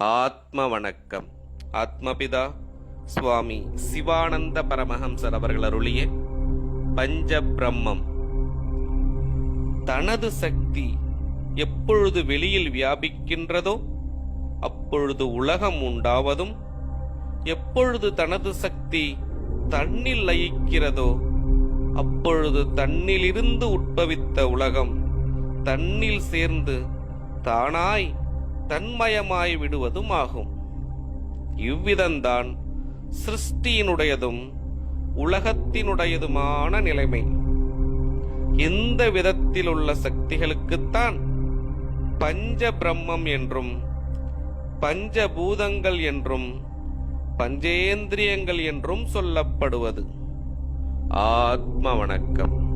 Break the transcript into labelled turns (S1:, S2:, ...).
S1: ஆத்ம வணக்கம் ஆத்மபிதா சுவாமி சிவானந்த பரமஹம்சர் அவர்கள் அருளிய பஞ்ச பிரம்மம் தனது சக்தி எப்பொழுது வெளியில் வியாபிக்கின்றதோ அப்பொழுது உலகம் உண்டாவதும் எப்பொழுது தனது சக்தி தன்னில் லயிக்கிறதோ அப்பொழுது தன்னிலிருந்து உட்பவித்த உலகம் தன்னில் சேர்ந்து தானாய் தன்மயமாய் விடுவதும் ஆகும். இவ்விதம்தான் சிருஷ்டியினுடையதும் உலகத்தினுடையதுமான நிலைமை. இந்த விதத்தில் உள்ள சக்திகளுக்குத்தான் பஞ்ச பிரம்மம் என்றும் பஞ்சபூதங்கள் என்றும் பஞ்சேந்திரியங்கள் என்றும் சொல்லப்படுவது. ஆத்ம வணக்கம்.